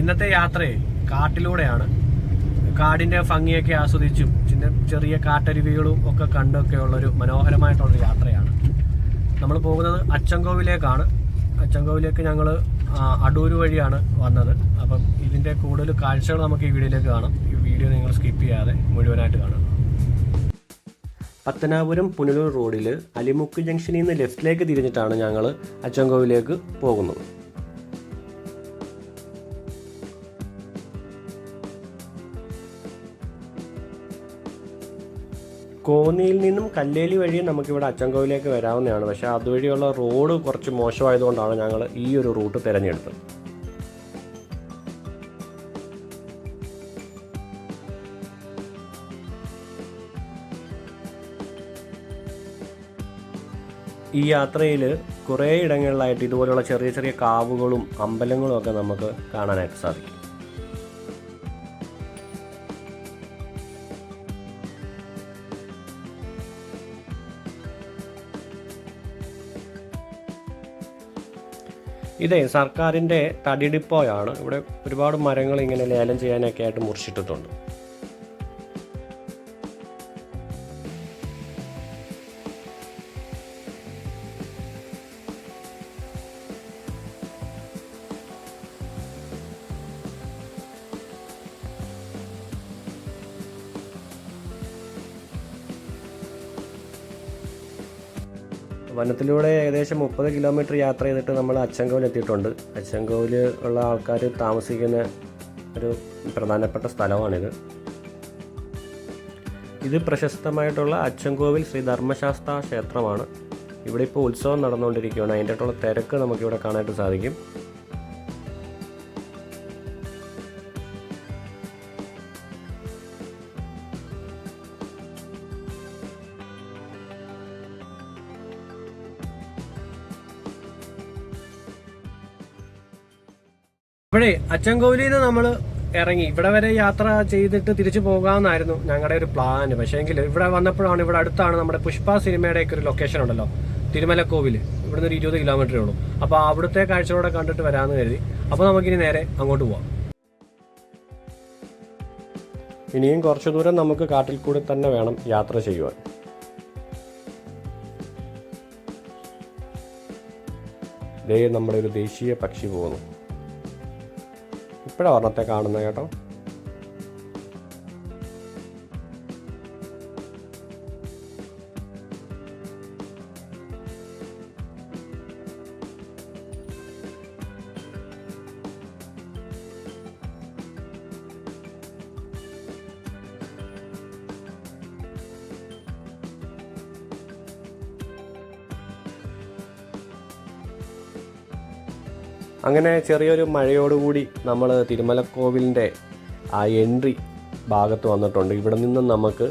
ഇന്നത്തെ യാത്രയെ കാട്ടിലൂടെയാണ്. കാടിന്റെ ഭംഗിയൊക്കെ ആസ്വദിച്ചും പിന്നെ ചെറിയ കാട്ടരുവികളും ഒക്കെ കണ്ടൊക്കെ ഉള്ളൊരു മനോഹരമായിട്ടുള്ളൊരു യാത്രയാണ്. നമ്മൾ പോകുന്നത് അച്ചൻകോവിലേക്കാണ്. അച്ചൻകോവിലേക്ക് ഞങ്ങൾ അടൂർ വഴിയാണ് വന്നത്. അപ്പം ഇതിന്റെ കൂടുതൽ കാഴ്ചകൾ നമുക്ക് ഈ വീഡിയോയിലേക്ക് കാണാം. ഈ വീഡിയോ നിങ്ങൾ സ്കിപ്പ് ചെയ്യാതെ മുഴുവനായിട്ട് കാണാം പത്തനാപുരം പുനലൂർ റോഡിൽ അലിമുക്ക് ജംഗ്ഷനിൽ നിന്ന് ലെഫ്റ്റിലേക്ക് തിരിഞ്ഞിട്ടാണ് ഞങ്ങൾ അച്ചൻകോവിലേക്ക് പോകുന്നത്. കോന്നിയിൽ നിന്നും കല്ലേലി വഴി നമുക്കിവിടെ അച്ചൻകോവിലേക്ക് വരാവുന്നതാണ്. പക്ഷേ അതുവഴിയുള്ള റോഡ് കുറച്ച് മോശമായതുകൊണ്ടാണ് ഞങ്ങൾ ഈ ഒരു റൂട്ട് തിരഞ്ഞെടുത്തത്. ഈ യാത്രയിൽ കുറേ ഇടങ്ങളിലായിട്ട് ഇതുപോലെയുള്ള ചെറിയ ചെറിയ കാവുകളും അമ്പലങ്ങളും ഒക്കെ നമുക്ക് കാണാനായിട്ട് സാധിക്കും. ഇതേ സർക്കാരിന്റെ തടിടിപ്പോയാണ്. ഇവിടെ ഒരുപാട് മരങ്ങൾ ഇങ്ങനെ ലേലം ചെയ്യാനൊക്കെ ആയിട്ട് മുറിച്ചിട്ടിട്ടുണ്ട്. വനത്തിലൂടെ ഏകദേശം മുപ്പത് കിലോമീറ്റർ യാത്ര ചെയ്തിട്ട് നമ്മൾ അച്ചങ്കോവിൽ എത്തിയിട്ടുണ്ട്. അച്ചങ്കോവിൽ ഉള്ള ആൾക്കാർ താമസിക്കുന്ന ഒരു പ്രധാനപ്പെട്ട സ്ഥലമാണിത്. ഇത് പ്രശസ്തമായിട്ടുള്ള അച്ചൻകോവിൽ ശ്രീ ധർമ്മശാസ്ത്ര ക്ഷേത്രമാണ്. ഇവിടെ ഇപ്പോൾ ഉത്സവം നടന്നുകൊണ്ടിരിക്കുകയാണ്. അതിന്റെ ആയിട്ടുള്ള തിരക്ക് നമുക്കിവിടെ കാണാനായിട്ട് സാധിക്കും. ഇവിടെ അച്ചൻകോവിലിൽ നിന്ന് നമ്മൾ ഇറങ്ങി. ഇവിടെ വരെ യാത്ര ചെയ്തിട്ട് തിരിച്ചു പോകാമെന്നായിരുന്നു ഞങ്ങളുടെ ഒരു പ്ലാൻ പക്ഷേ എങ്കിൽ ഇവിടെ വന്നപ്പോഴാണ് ഇവിടെ അടുത്താണ് നമ്മുടെ പുഷ്പ സിനിമയുടെ ഒക്കെ ഒരു ലൊക്കേഷൻ ഉണ്ടല്ലോ തിരുമലക്കോവിൽ ഇവിടുന്ന് ഒരു ഇരുപത് കിലോമീറ്ററേ ഉള്ളൂ. അപ്പോൾ അവിടുത്തെ കാഴ്ചകളോടെ കണ്ടിട്ട് വരാമെന്ന് കരുതി. അപ്പോൾ നമുക്കിനി നേരെ അങ്ങോട്ട് പോവാം. ഇനിയും കുറച്ചു ദൂരം നമുക്ക് കാട്ടിൽ കൂടി തന്നെ വേണം യാത്ര ചെയ്യുവാൻ. ദേ നമ്മുടെ ഒരു ദേശീയ പക്ഷി പോകുന്നു ഇപ്പോഴാണ് ഒരെണ്ണത്തെ കാണുന്നത് കേട്ടോ. അങ്ങനെ ചെറിയൊരു മഴയോടുകൂടി നമ്മൾ തിരുമലക്കോവിലിന്റെ ആ എൻട്രി ഭാഗത്ത് വന്നിട്ടുണ്ട്. ഇവിടെ നിന്ന് നമുക്ക്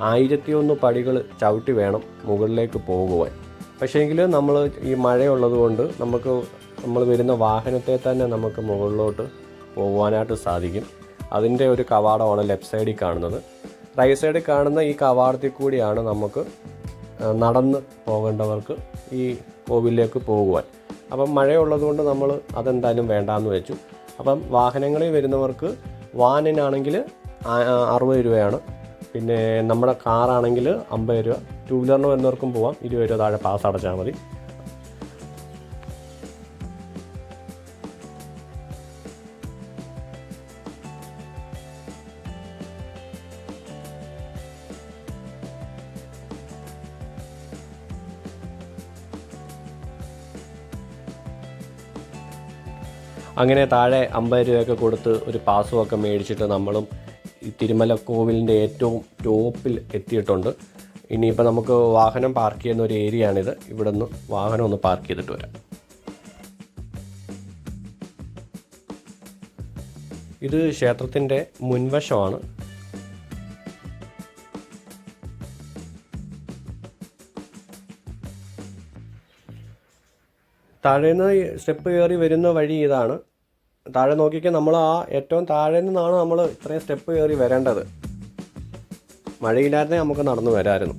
ആയിരത്തിയൊന്ന് പടികൾ ചവിട്ടി വേണം മുകളിലേക്ക് പോകുവാൻ. പക്ഷേങ്കിൽ നമ്മൾ ഈ മഴയുള്ളത് കൊണ്ട് നമുക്ക് നമ്മൾ വരുന്ന വാഹനത്തെ തന്നെ നമുക്ക് മുകളിലോട്ട് പോകുവാനായിട്ട് സാധിക്കും. അതിന്റെ ഒരു കവാടമാണ് ലെഫ്റ്റ് സൈഡിൽ കാണുന്നത്. റൈറ്റ് സൈഡിൽ കാണുന്ന ഈ കവാടത്തിൽ കൂടിയാണ് നമുക്ക് നടന്ന് പോകേണ്ടവർക്ക് ഈ കോവിലേക്ക് പോകുവാൻ. അപ്പം മഴയുള്ളതുകൊണ്ട് നമ്മൾ അതെന്തായാലും വേണ്ടാന്ന് വെച്ചു. അപ്പം വാഹനങ്ങളിൽ വരുന്നവർക്ക് വാനിനാണെങ്കിൽ അറുപത് രൂപയാണ്. പിന്നെ നമ്മുടെ കാറാണെങ്കിൽ അമ്പത് രൂപ. ടൂ വീലറിന് വരുന്നവർക്കും പോവാം. ഇരുപത് രൂപ താഴെ പാസ് അടച്ചാൽ മതി. അങ്ങനെ താഴെ അമ്പത് രൂപയൊക്കെ കൊടുത്ത് ഒരു പാസും ഒക്കെ മേടിച്ചിട്ട് നമ്മളും ഈ തിരുമല കോവിലിന്റെ ഏറ്റവും ടോപ്പിൽ എത്തിയിട്ടുണ്ട്. ഇനിയിപ്പോൾ നമുക്ക് വാഹനം പാർക്ക് ചെയ്യുന്ന ഒരു ഏരിയ ആണിത് ഇവിടെ നിന്ന് വാഹനം ഒന്ന് പാർക്ക് ചെയ്തിട്ട് വരാം. ഇത് ക്ഷേത്രത്തിന്റെ മുൻവശമാണ്. താഴേന്ന് സ്റ്റെപ്പ് കയറി വരുന്ന വഴി ഇതാണ്. താഴെ നോക്കിക്കാൻ നമ്മൾ ആ ഏറ്റവും താഴെ നിന്നാണ് നമ്മൾ ഇത്രയും സ്റ്റെപ്പ് കയറി വരേണ്ടത്. മഴയില്ലായിരുന്നേ നമുക്ക് നടന്നു വരാമായിരുന്നു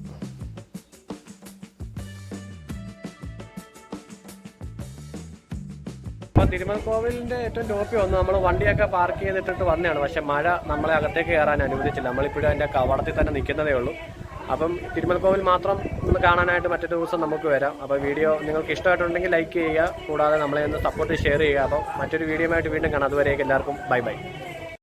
അപ്പം തിരുമൽക്കോവിലിന്റെ ഏറ്റവും ടോപ്പി വന്ന് നമ്മൾ വണ്ടിയൊക്കെ പാർക്ക് ചെയ്തിട്ടിട്ട് വന്നതാണ്. പക്ഷെ മഴ നമ്മളെ അകത്തേക്ക് കയറാൻ അനുവദിച്ചില്ല. നമ്മളിപ്പോഴും അതിന്റെ കവടത്തിൽ തന്നെ നിൽക്കുന്നതേ ഉള്ളൂ. അപ്പം തിരുമലക്കോവിൽ കോവിൽ മാത്രം ഒന്ന് കാണാനായിട്ട് മറ്റൊരു ദിവസം നമുക്ക് വരാം. അപ്പോൾ വീഡിയോ നിങ്ങൾക്ക് ഇഷ്ടമായിട്ടുണ്ടെങ്കിൽ ലൈക്ക് ചെയ്യുക. കൂടാതെ നമ്മളെ ഒന്ന് സപ്പോർട്ട് ഷെയർ ചെയ്യുക. അപ്പോൾ മറ്റൊരു വീഡിയോ ആയിട്ട് വീണ്ടും കാണാം. അതുവരേക്കും എല്ലാവർക്കും ബൈ ബൈ